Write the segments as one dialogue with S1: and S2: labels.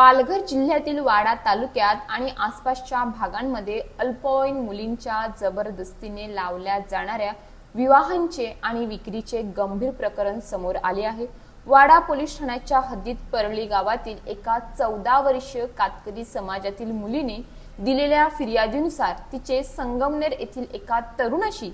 S1: पालघर जिल्ह्यातील वाडा तालुक्यात आणि आसपासच्या भागांमध्ये अल्पवयीन मुलींच्या जबरदस्तीने लावल्या जाणाऱ्या विवाहांचे आणि विक्रीचे गंभीर प्रकरण समोर आले आहे. वाडा पोलीस ठाण्याच्या हद्दीत परळी गावातील एका चौदा वर्षीय कातकरी समाजातील मुलीने दिलेल्या फिर्यादीनुसार तिचे संगमनेर येथील एका तरुणाशी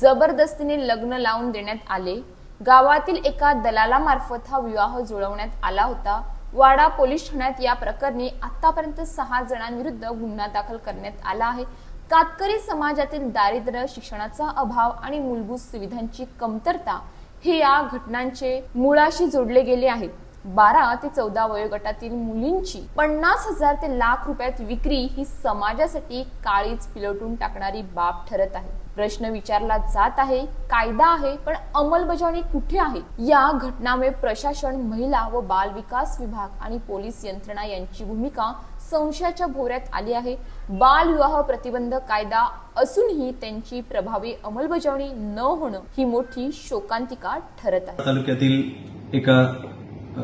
S1: जबरदस्तीने लग्न लावून देण्यात आले. गावातील एका दलालामार्फत हा विवाह जुळवण्यात आला होता. वाडा पोलीस ठाण्यात या प्रकरणी आतापर्यंत सहा जणांविरुद्ध गुन्हा दाखल करण्यात आला आहे. कातकरी समाजातील दारिद्र्य शिक्षणाचा अभाव आणि मूलभूत सुविधांची कमतरता हे या घटनांचे मुळाशी जोडले गेले आहेत. बारा ते चौदा वयोगटातील मुलींची पन्नास हजार ते लाख रुपयात विक्री ही समाजासाठी काळीच पिलटून टाकणारी बाब ठरत आहे. प्रश्न विचारला जात आहे कायदा आहे पण अंमलबजावणी कुठे आहे? या घटनामुळे प्रशासन महिला व बाल विकास विभाग आणि पोलीस यंत्रणा यांची भूमिका संशयाच्या भोवऱ्यात आली आहे. बाल विवाह प्रतिबंध कायदा असूनही त्यांची प्रभावी अंमलबजावणी न होणं ही मोठी शोकांतिका ठरत आहे.
S2: तालुक्यातील एका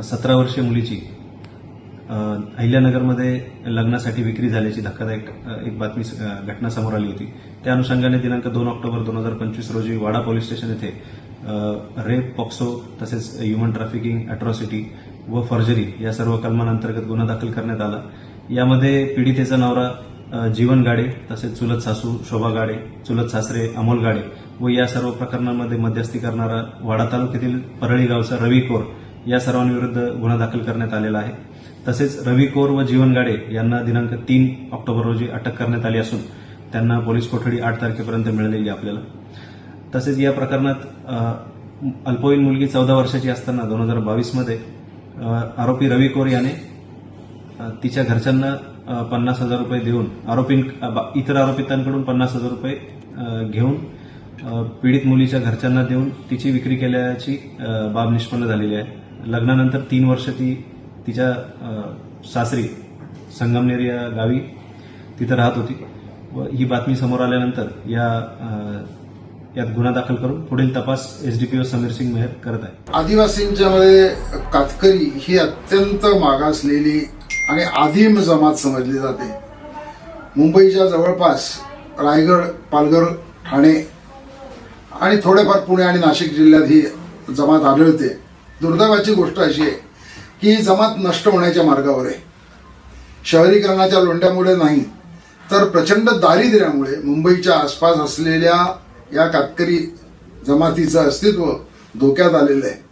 S2: सतरा वर्षीय मुलीची अहिल्यानगरमध्ये लग्नासाठी विक्री झाल्याची धक्कादायक एक बातमी घटना समोर आली होती. त्या अनुषंगाने दिनांक दोन ऑक्टोबर दोन हजार पंचवीस रोजी वाडा पोलीस स्टेशन येथे रेप पॉक्सो तसेच ह्युमन ट्रॅफिकिंग अॅट्रॉसिटी व फॉर्जरी या सर्व कलमांअंतर्गत गुन्हा दाखल करण्यात आला. यामध्ये पीडितेचा नवरा जीवन गाडे तसेच चुलत सासू शोभा गाडे चुलत सासरे अमोल गाडे व या सर्व प्रकरणांमध्ये मध्यस्थी करणारा वाडा तालुक्यातील परळी गावचा रवी कोर या सर्वांविरुद्ध गुन्हा दाखल करण्यात आलेला आहे. तसेच रवी कोर व जीवन गाडे यांना दिनांक तीन ऑक्टोबर रोजी अटक करण्यात आली असून त्यांना पोलीस कोठडी आठ तारखेपर्यंत मिळालेली आपल्याला. तसेच या प्रकरणात अल्पवयीन मुलगी चौदा वर्षाची असताना दोन हजार बावीसमध्ये आरोपी रवी कोर याने तिच्या घरच्यांना पन्नास हजार रुपये देऊन आरोपी इतर आरोपितांकडून पन्नास हजार रुपये घेऊन पीडित मुलीच्या घरच्यांना देऊन तिची विक्री केल्याची बाब निष्पन्न झालेली आहे. लग्नानंतर तीन वर्ष ती तिच्या सासरी संगमनेर या गावी तिथं राहत होती. व ही बातमी समोर आल्यानंतर या यात गुन्हा दाखल करून पुढील तपास एसडीपीओ समीर सिंग मेहर करत आहे.
S3: आदिवासींच्या मध्ये कातकरी ही अत्यंत मागासलेली आणि आदिम जमात समजली जाते. मुंबईच्या जवळपास रायगड पालघर ठाणे आणि थोडेफार पुणे आणि नाशिक जिल्ह्यात ही जमात आढळते. दुर्दैवाची गोष्ट अशी आहे की ही जमात नष्ट होण्याच्या मार्गावर आहे. शहरीकरणाच्या लोंढ्यामुळे नाही तर प्रचंड दारिद्र्यामुळे मुंबईच्या आसपास असलेल्या या कातकरी जमातीचं अस्तित्व धोक्यात आलेलं आहे.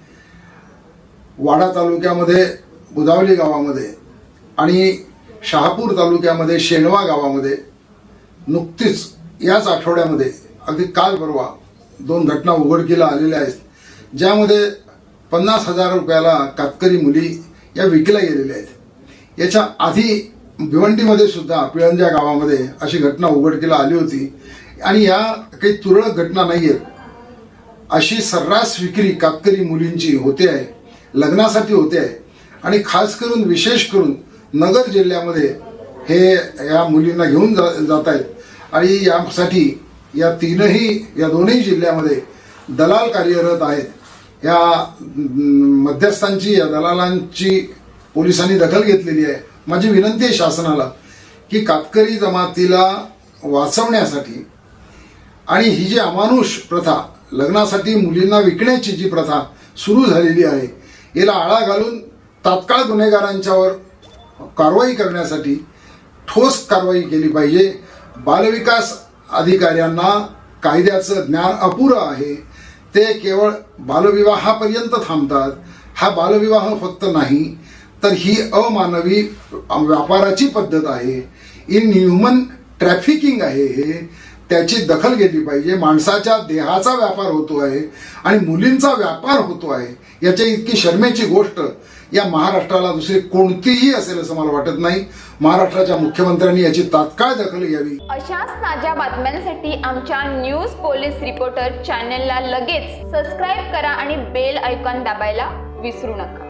S3: वाडा तालुक्यामध्ये बुधावली गावामध्ये आणि शहापूर तालुक्यामध्ये शेणवा गावामध्ये नुकतीच याच आठवड्यामध्ये अगदी काल परवा दोन घटना उघडकीला आलेल्या आहेत. ज्यामध्ये पन्नास हजार रुपयाला कातकरी मुली या विकल्या गेलेल्या आहेत. याच्या आधी भिवंडीमध्ये सुद्धा पिळंजा गावामध्ये अशी घटना उघडकीला आली होती. आणि या काही तुरळक घटना नाही आहेत अशी सर्रास विक्री कातकरी मुलींची होते आहे लग्नासाठी होते आहे. आणि खास करून विशेष करून नगर जिल्ह्यामध्ये हे या मुलींना घेऊन जा जात आहेत. आणि यासाठी या तीनही या दोन्ही जिल्ह्यामध्ये दलाल कार्यरत आहेत. या मध्यस्थांची या दलालांची पोलिसांनी दखल घेतलेली आहे. माझी विनंती आहे शासनाला की कातकरी जमातीला वाचवण्यासाठी आणि ही जी अमानुष प्रथा लग्नासाठी मुलींना विकण्याची जी प्रथा सुरू झालेली आहे याला आळा घालून तात्काळ गुन्हेगारांच्यावर कारवाई करण्यासाठी ठोस कारवाई केली पाहिजे. बालविकास अधिकाऱ्यांना कायद्याचं ज्ञान अपुरं आहे. ते केवळ बालविवाहापर्यंत थांबतात. हा बालविवाह फक्त नाही तर ही अमानवी व्यापाराची पद्धत आहे. इन ह्युमन ट्रॅफिकिंग आहे हे. त्याची दखल घेतली पाहिजे. माणसाच्या देहाचा व्यापार होतो आहे आणि मुलींचा व्यापार होतो आहे. याच्या इतकी शर्मेची गोष्ट या महाराष्ट्राला दुसरी कोणतीही असेल असं मला वाटत नाही. महाराष्ट्राच्या मुख्यमंत्र्यांनी याची तात्काळ दखल घ्यावी.
S1: अशाच ताज्या बातम्यांसाठी आमच्या न्यूज पोलीस रिपोर्टर चॅनेलला लगेच सबस्क्राईब करा आणि बेल आयकॉन दाबायला विसरू नका.